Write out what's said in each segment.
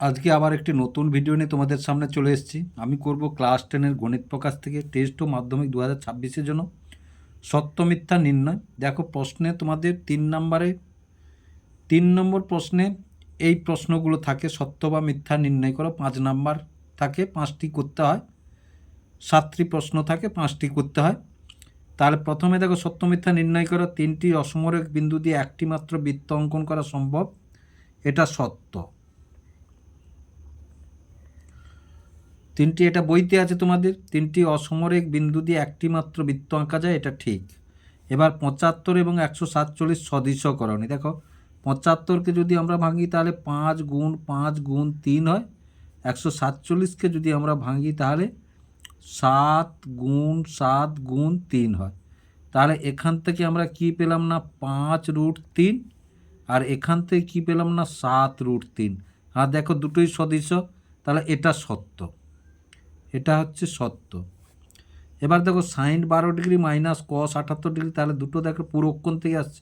আজকে আবার একটি নতুন ভিডিও নিয়ে তোমাদের সামনে চলে এসেছি। আমি করব ক্লাস টেনের গণিত প্রকাশ থেকে টেস্ট ও মাধ্যমিক দু হাজার ছাব্বিশের জন্য। সত্য, মিথ্যা, নির্ণয়। দেখো প্রশ্নে তোমাদের তিন নম্বরে, তিন নম্বর প্রশ্নে এই প্রশ্নগুলো থাকে, সত্য বা মিথ্যা নির্ণয় করো। পাঁচ নাম্বার থাকে, পাঁচটি করতে হয়। সাতটি প্রশ্ন থাকে, পাঁচটি করতে হয়। তাহলে প্রথমে দেখো সত্য, মিথ্যা নির্ণয় করো। তিনটি অসমরেখ বিন্দু দিয়ে একটি মাত্র বৃত্ত অঙ্কন করা সম্ভব। এটা সত্য। তিনটি এটা বইতে আছে তোমাদের। তিনটি অসমরেক বিন্দু দিয়ে একটি মাত্র বৃত্ত আঁকা যায়, এটা ঠিক। এবার পঁচাত্তর এবং একশো সাতচল্লিশ সদৃশকরণে দেখো, পঁচাত্তরকে যদি আমরা ভাঙি, তাহলে পাঁচ গুণ পাঁচ গুণ তিন হয়। একশো সাতচল্লিশকে যদি আমরা ভাঙি, তাহলে সাত গুণ সাত গুণ তিন হয়। তাহলে এখান থেকে আমরা কি পেলাম না? পাঁচ রুট তিন। আর এখান থেকে কি পেলাম না? সাত রুট তিন। আর দেখো, দুটোই সদৃশ তাহলে এটা সত্য। এটা হচ্ছে সত্য। এবার দেখো সাইন বারো ডিগ্রি মাইনাস কস আটাত্তর ডিগ্রি, তাহলে দুটো দেখো পুরোক্ষণ থেকে আসছে।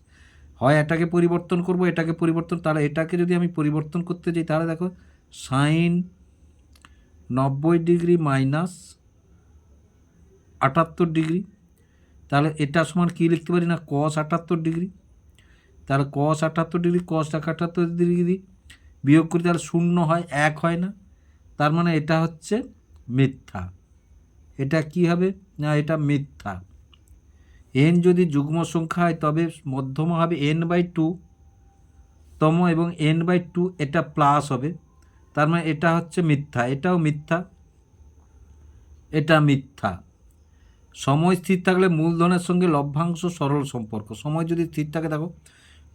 হয় এটাকে পরিবর্তন করব, এটাকে পরিবর্তন, তাহলে এটাকে যদি আমি পরিবর্তন করতে যাই, তাহলে দেখো সাইন নব্বই ডিগ্রি মাইনাস আটাত্তর ডিগ্রি, তাহলে এটা সমান কী লিখতে পারি না? কস আটাত্তর ডিগ্রি। তাহলে কস আটাত্তর ডিগ্রি কস আটাত্তর ডিগ্রি বিয়োগ করি, তাহলে শূন্য হয়, এক হয় না। তার মানে এটা হচ্ছে মিথ্যা। এটা কি হবে? না, এটা মিথ্যা। এন যদি যুগ্ম সংখ্যা হয়, তবে মধ্যম হবে এন বাই টু তম এবং এন বাই টু এটা প্লাস হবে। তার মানে এটা হচ্ছে মিথ্যা, এটাও মিথ্যা, এটা মিথ্যা। সময় স্থির থাকলে মূলধনের সঙ্গে লভ্যাংশ সরল সম্পর্ক। সময় যদি স্থির থাকে, দেখো,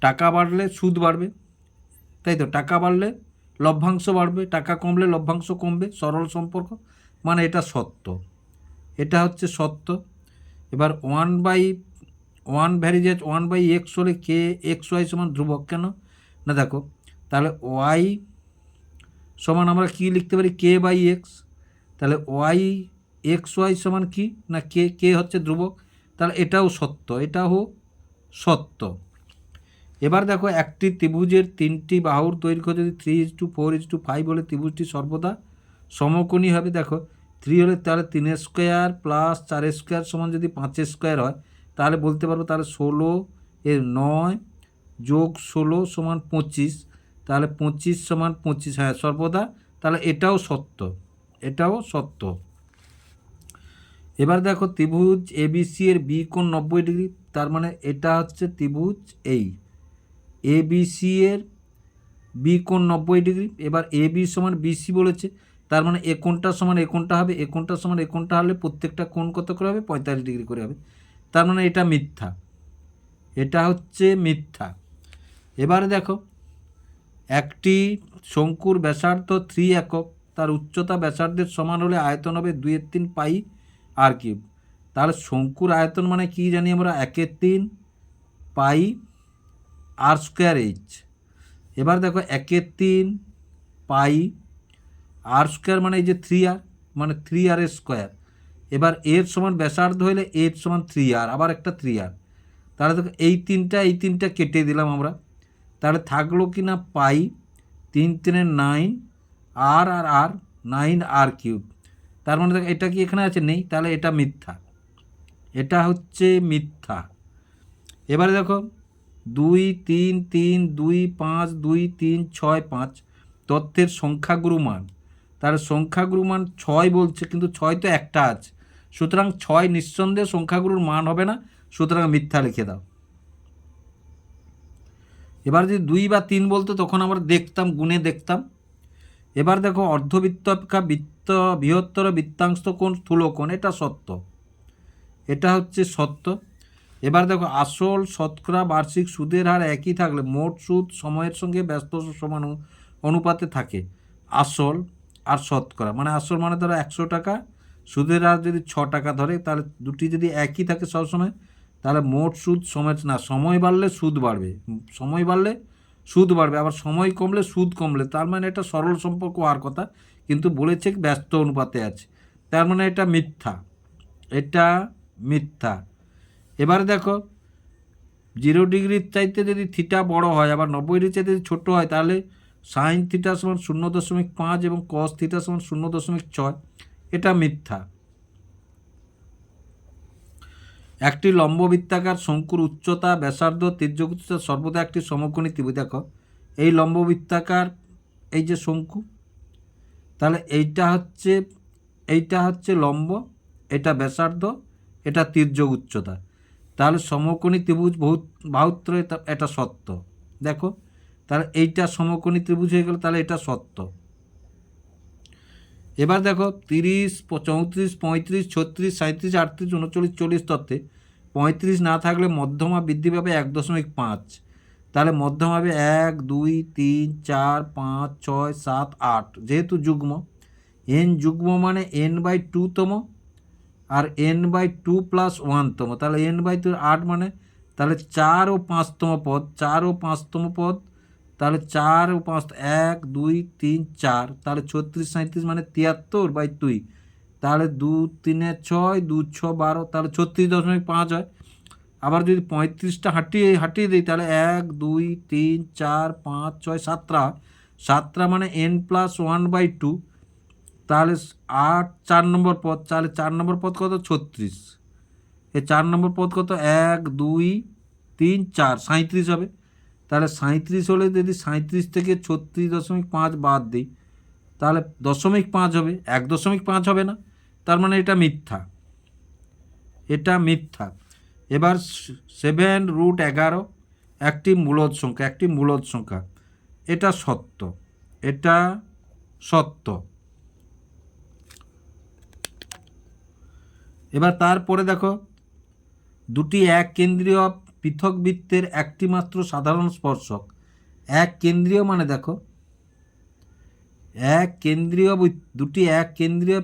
টাকা বাড়লে সুদ বাড়বে, তাই তো? টাকা বাড়লে লভ্যাংশ বাড়বে, টাকা কমলে লভ্যাংশ কমবে, সরল সম্পর্ক। মানে এটা সত্য। এটা হচ্ছে সত্য। এবার one by one varies as one by X হলে কে এক্স ওয়াই সমান ধ্রুবক কেন? না দেখো, তাহলে ওয়াই সমান আমরা কী লিখতে পারি? কে বাই এক্স তাহলে ওয়াই এক্স ওয়াই সমান কি? না কে কে হচ্ছে ধ্রুবক। তাহলে এটাও সত্য এটাও সত্য। এবার দেখো, একটি ত্রিভুজের তিনটি বাহুর দৈর্ঘ্য যদি three is to four is to five হলে ত্রিভুজটি সর্বদা সমকোণী হবে, দেখো। থ্রি হলে তাহলে তিনের স্কোয়ার প্লাস চারের স্কোয়ার সমান যদি পাঁচের স্কোয়ার হয়, তাহলে বলতে পারব তাহলে ষোলো এর নয় যোগ ষোলো সমান পঁচিশ, তাহলে পঁচিশ সমান পঁচিশ হ্যাঁ সর্বদা, তাহলে এটাও সত্য এটাও সত্য। এবার দেখো ত্রিভুজ এবিসি এর বি কোণ নব্বই ডিগ্রি, তার মানে এটা হচ্ছে ত্রিভুজ এই। এবিসি এর বি কোণ নব্বই ডিগ্রি, এবার এ বি সমান বিসি বলেছে তার মানে এ কোণটা সমান এ কোণটা হবে, এ কোণটা সমান এ কোণটা হলে প্রত্যেকটা কোণ কত করে হবে? পঁয়তাল্লিশ ডিগ্রি করে হবে। তার মানে এটা মিথ্যা। এটা হচ্ছে মিথ্যা। এবারে দেখো, একটি শঙ্কুর ব্যাসার্ধ থ্রি একক, তার উচ্চতা ব্যাসার্ধের সমান হলে আয়তন হবে দুইয়ের তিন পাই আর কিউব। তাহলে শঙ্কুর আয়তন মানে কি জানি আমরা? একের তিন পাই আর স্কোয়ার এইচ এবার দেখো একের তিন পাই আর স্কোয়ার মানে এই যে থ্রি আর মানে থ্রি আর এর স্কোয়ার এবার এর সমান ব্যাসার্ধ হলে এর সমান থ্রি আর আবার একটা থ্রি আর তাহলে দেখো, এই তিনটা এই তিনটা কেটে দিলাম আমরা। তাহলে থাকল কি না পাই? তিন তিনের নাইন আর আর আর নাইন আর কিউব তার মানে দেখো, এটা কি এখানে আছে? নেই। তাহলে এটা মিথ্যা। এটা হচ্ছে মিথ্যা। এবারে দেখো, দুই, তিন তিন, দুই, পাঁচ, দুই, তিন, ছয়, পাঁচ, তথ্যের সংখ্যাগুরু মান। তার সংখ্যাগুরু মান ছয় বলছে, কিন্তু ছয় তো একটা আছে। সুতরাং ছয় নিঃসন্দেহে সংখ্যাগুরুর মান হবে না, সুতরাং মিথ্যা লিখে দাও। এবার যদি দুই বা তিন বলতো, তখন আমরা দেখতাম, গুণে দেখতাম। এবার দেখো অর্ধবৃত্ত অপেক্ষা বৃত্ত, বৃহত্তর বৃত্তাংশ কোণ, স্থূল কোণ, এটা সত্য। এটা হচ্ছে সত্য। এবার দেখো, আসল শতকরা বার্ষিক সুদের হার একই থাকলে মোট সুদ সময়ের সঙ্গে ব্যস্ত সমান অনুপাতে থাকে। আসল আর শতকরা মানে আসল মানে ধরো একশো টাকা, সুদের হার যদি ছ টাকা ধরে, তাহলে দুটি যদি একই থাকে সবসময় তাহলে মোট সুদ সময় না, সময় বাড়লে সুদ বাড়বে। সময় বাড়লে সুদ বাড়বে, আবার সময় কমলে সুদ কমলে। তার মানে এটা সরল সম্পর্ক হওয়ার কথা, কিন্তু বলেছে ব্যস্ত অনুপাতে আছে। তার মানে এটা মিথ্যা। এটা মিথ্যা। এবারে দেখো, জিরো ডিগ্রির চাইতে যদি থিটা বড় হয়, আবার নব্বই ডিগ্রি চাইতে যদি ছোটো হয়, তাহলে সাইন থিটা সমান শূন্য দশমিক পাঁচ এবং কস থিটা সমান শূন্য দশমিক ছয়, এটা মিথ্যা। একটি লম্ববৃত্তাকার শঙ্কুর উচ্চতা, ব্যাসার্ধ তির্যক উচ্চতা সর্বদা একটি সমকোণী ত্রিভুজ। দেখো, এই লম্ববৃত্তাকার এই যে শঙ্কু, তাহলে এইটা হচ্ছে এইটা হচ্ছে লম্ব, এটা ব্যাসার্ধ, এটা তির্যক উচ্চতা। তাহলে সমকোণী ত্রিভুজ বহুত বাহুত্র এটা সত্য। দেখো তাহলে এইটা সমকোণী ত্রিভুজ হয়ে গেল, তাহলে এটা সত্য। এবার দেখো, তিরিশ, চৌত্রিশ, পঁয়ত্রিশ, ছত্রিশ সাঁত্রিশ আটত্রিশ, উনচল্লিশ, চল্লিশ তত্ত্বে পঁয়ত্রিশ না থাকলে মধ্যমা বৃদ্ধি পাবে এক দশমিক পাঁচ। তাহলে মধ্যমা হবে এক, দুই, তিন, চার, পাঁচ, ছয়, সাত, আট, যেহেতু যুগ্ম। এন যুগ্ম মানে এন বাই টুতম আর এন বাই টু প্লাস ওয়ানতম। তাহলে এন বাই টু আট মানে তাহলে চার ও পাঁচতম পদ, চার ও পাঁচতম পদ তাহলে চার পাঁচ এক, দুই, তিন, চার। তাহলে ছত্রিশ সাঁত্রিশ মানে তিয়াত্তর বাই দুই। তাহলে দু তিনে ছয়, দু ছ বারো, তাহলে ছত্রিশ দশমিক পাঁচ হয়। আবার যদি পঁয়ত্রিশটা হাঁটিয়ে হাঁটিয়ে দিই, তাহলে এক, দুই, তিন, চার, পাঁচ, ছয়, সাতটা। সাতটা মানে N plus one by two. তাহলে আট, চার নম্বর পদ, তাহলে চার নম্বর পদ কত? ছত্রিশ। এ চার নম্বর পদ কত? এক, দুই, তিন, চার। সাঁত্রিশ হবে। তাহলে সাঁত্রিশ হলে যদি সাঁত্রিশ থেকে ছত্রিশ দশমিক পাঁচ বাদ দিই, তাহলে দশমিক পাঁচ হবে, এক দশমিক পাঁচ হবে না। তার মানে এটা মিথ্যা। এটা মিথ্যা। এবার সেভেন রুট এগারো, একটি মূলদ সংখ্যা, একটি মূলদ সংখ্যা। এটা সত্য। এটা সত্য। এবার তারপরে দেখো, দুটি এক কেন্দ্রীয় পৃথক বৃত্তের একটি মাত্র সাধারণ স্পর্শক। এক কেন্দ্রীয় মানে দেখো। এক কেন্দ্রীয় দুটি এক কেন্দ্রীয়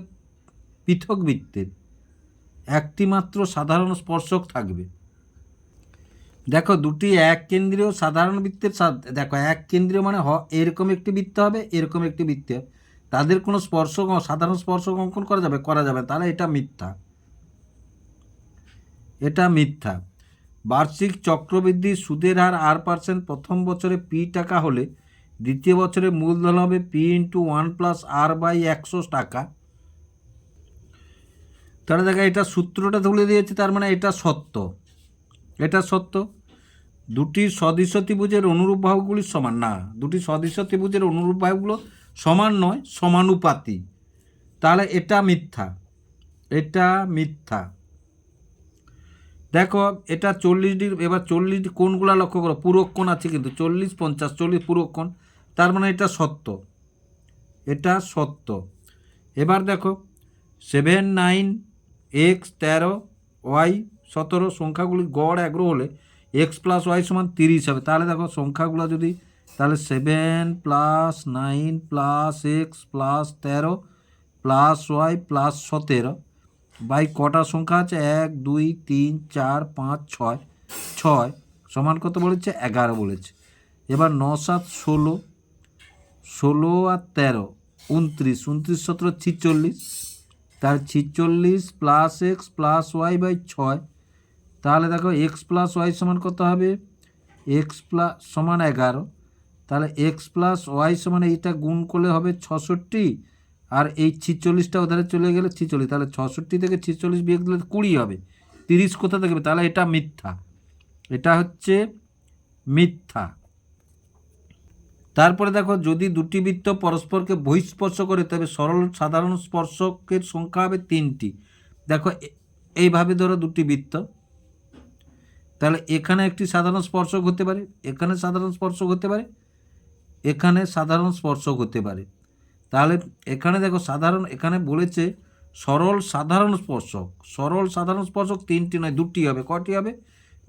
পৃথক বৃত্তের একটি মাত্র সাধারণ স্পর্শক থাকবে। দেখো, দুটি এক কেন্দ্রীয় সাধারণ বৃত্তের দেখো, এক কেন্দ্রীয় মানে হ, এরকম একটি বৃত্ত হবে, এরকম একটি বৃত্ত তাদের কোনো স্পর্শক, সাধারণ স্পর্শক অঙ্কন করা যাবে করা যাবে। তাহলে এটা মিথ্যা। এটা মিথ্যা। বার্ষিক চক্রবৃদ্ধি সুদের হার আর পার্সেন্ট প্রথম বছরে পি টাকা হলে দ্বিতীয় বছরে মূলধন হবে P into one plus R by একশো টাকা। তাহলে দেখা, এটা সূত্রটা তুলে দিয়েছে, তার মানে এটা সত্য। এটা সত্য? দুটি সদৃশ্য ত্রিভুজের অনুরূপ ভাবগুলি সমান। না, দুটি সদৃশ ত্রিভুজের অনুরূপ ভাবগুলো সমান নয় সমানুপাতি তাহলে এটা মিথ্যা। এটা মিথ্যা। দেখো, এটা চল্লিশ ডিগ্রি, এবার চল্লিশ কোনগুলো লক্ষ্য করো পুরক কোণ আছে কিন্তু চল্লিশ, পঞ্চাশ, চল্লিশ পুরক কোণ। তার মানে এটা সত্য। এটা সত্য। এবার দেখো সেভেন নাইন এক্স তেরো ওয়াই সতেরো সংখ্যাগুলি গড় এগ্রো হলে এক্স প্লাস ওয়াই সমান তিরিশ হবে। তাহলে দেখো, সংখ্যাগুলো যদি, তাহলে seven plus nine plus X plus তেরো প্লাস ওয়াই প্লাস সতেরো। বাই কটা সংখ্যা আছে? এক, দুই, তিন, চার, পাঁচ, ছয়। ছয় সমান কত বলেছে? এগারো বলেছে। এবার ন, সাত, ষোলো। ষোলো আর তেরো, উনত্রিশ। উনত্রিশ, সতেরো, ছিচল্লিশ। তার ছিচল্লিশ plus X plus Y by ছয়। তাহলে দেখো এক্স প্লাস ওয়াই সমান কত হবে? এক্স প্লাস সমান এগারো। তাহলে এক্স প্লাস ওয়াই সমান এইটা গুণ করলে হবে ছষট্টি। আর এই ছিচল্লিশটা ওধারে চলে গেলে ছিচল্লিশ, তাহলে ছষট্টি থেকে ছিচল্লিশ বিয়োগ দিলে কুড়ি হবে। তিরিশ কোথা থেকে তাহলে এটা মিথ্যা। এটা হচ্ছে মিথ্যা। তারপরে দেখো, যদি দুটি বৃত্ত পরস্পরকে বহিঃস্পর্শ করে, তবে সরল সাধারণ স্পর্শকের সংখ্যা হবে তিনটি। দেখো এইভাবে ধরো দুটি বৃত্ত। তাহলে এখানে একটি সাধারণ স্পর্শক হতে পারে, এখানে সাধারণ স্পর্শক হতে পারে, এখানে সাধারণ স্পর্শক হতে পারে। তাহলে এখানে দেখো সাধারণ, এখানে বলেছে সরল সাধারণ স্পর্শক। সরল সাধারণ স্পর্শক তিনটি নয়, দুটি হবে। কটি হবে?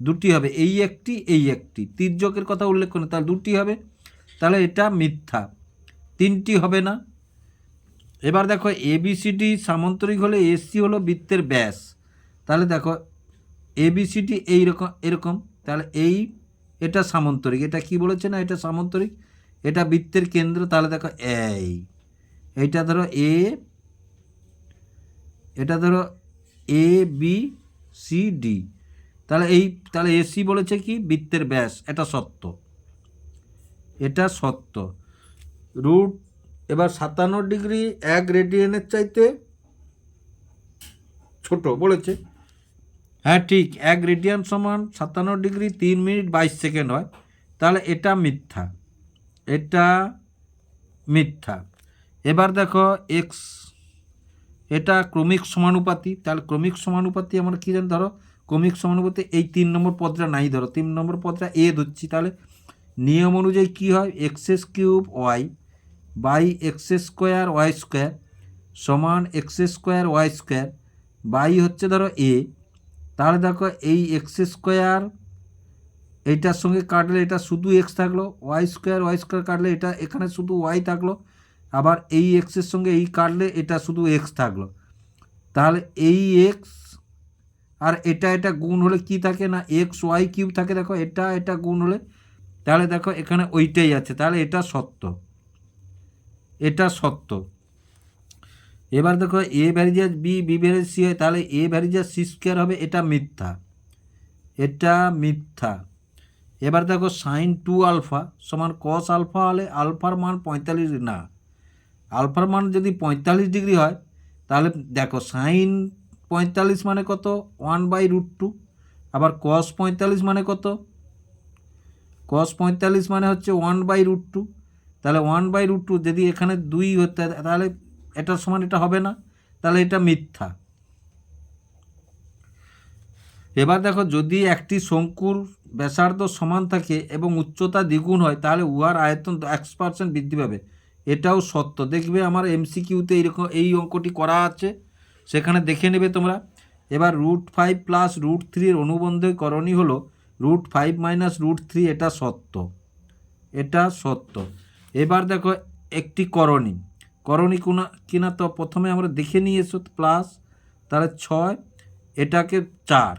দুটি হবে। এই একটি এই একটি। তির্যকের কথা উল্লেখ করে তাহলে দুটি হবে। তাহলে এটা মিথ্যা। তিনটি হবে না। এবার দেখো এবিসিডি সামান্তরিক হলে এসি হলো বৃত্তের ব্যাস। তাহলে দেখো এবিসিডি এইরকম, এরকম। তাহলে এই, এটা সামান্তরিক। এটা কি বলেছে না এটা সামান্তরিক? এটা বৃত্তের কেন্দ্র। তাহলে দেখো এই। এইটা ধরো এ এটা ধরো এ বি সি ডি তাহলে এই, তাহলে এসি বলেছে কি? বৃত্তের ব্যাস, এটা সত্য। এটা সত্য। রুট এবার সাতান্ন ডিগ্রি এক রেডিয়ানের চাইতে ছোট বলেছে। হ্যাঁ ঠিক, এক রেডিয়ান সমান সাতান্ন ডিগ্রি তিন মিনিট বাইশ সেকেন্ড হয়। তাহলে এটা মিথ্যা। এটা মিথ্যা। এবার দেখো এক্স এটা ক্রমিক সমানুপাতি, তাহলে ক্রমিক সমানুপাতি আমরা কী জানি? ধরো, ক্রমিক সমানুপাতি এই তিন নম্বর পদটা নাই, ধরো, তিন নম্বর পদটা এ ধরছি, তাহলে নিয়ম অনুযায়ী কী হয়? X's cube Y by X square Y square সমান X square Y square by হচ্ছে ধরো এ তাহলে দেখো, এই এক্স স্কোয়ার এইটার সঙ্গে কাটলে এটা শুধু এক্স থাকল ওয়াই স্কোয়ার ওয়াই স্কোয়ার কাটলে এটা এখানে শুধু ওয়াই থাকল আবার এই এক্সের সঙ্গে এই কাটলে এটা শুধু এক্স থাকল। তাহলে এই এক্স আর এটা এটা গুণ হলে কি থাকে না? এক্স ওয়াই কিউব থাকে, দেখো এটা এটা গুণ হলে, তাহলে দেখো এখানে ওইটাই আছে, তাহলে এটা সত্য। এটা সত্য। এবার দেখো A varies as B B varies as C হয়, তাহলে এ ভ্যারিজাস সি স্কোয়ার হবে, এটা মিথ্যা। এটা মিথ্যা। এবার দেখো সাইন টু আলফা সমান কস আলফা হলে আলফার মান পঁয়তাল্লিশ, না। আলফার মান যদি পঁয়তাল্লিশ ডিগ্রি হয়, তাহলে দেখো সাইন পঁয়তাল্লিশ মানে কত? ওয়ান বাই রুট টু আবার কস পঁয়তাল্লিশ মানে কত? কস পঁয়তাল্লিশ মানে হচ্ছে ওয়ান বাই রুট টু তাহলে ওয়ান বাই রুট টু যদি এখানে দুই হতে, তাহলে এটার সমান এটা হবে না। তাহলে এটা মিথ্যা। এবার দেখো যদি একটি শঙ্কুর ব্যাসার্ধ সমান থাকে এবং উচ্চতা দ্বিগুণ হয়, তাহলে উহার আয়তন একশো পার্সেন্ট বৃদ্ধি পাবে। এটাও সত্য। দেখবে আমার এমসিকিউতে এইরকম এই অঙ্কটি করা আছে, সেখানে দেখে নেবে তোমরা। এবার রুট ফাইভ প্লাস রুট থ্রির অনুবন্ধীকরণই করণী হলো root five minus root three এটা সত্য। এটা সত্য। এবার দেখো একটি করণী। করণী কোনা কিনা তো প্রথমে আমরা দেখে নিয়ে এসো প্লাস তাহলে ছয়, এটাকে চার।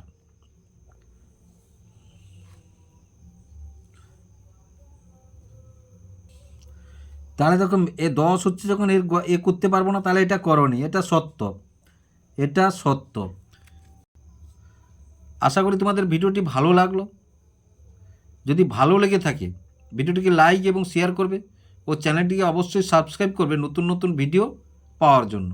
তাহলে দেখো এ দশ হচ্ছে যখন এর এ করতে পারব না, তাহলে এটা করনি, এটা সত্য। এটা সত্য। আশা করি তোমাদের ভিডিওটি ভালো লাগল। যদি ভালো লেগে থাকে, ভিডিওটিকে লাইক এবং শেয়ার করবে ও চ্যানেলটিকে অবশ্যই সাবস্ক্রাইব করবে নতুন নতুন ভিডিও পাওয়ার জন্য।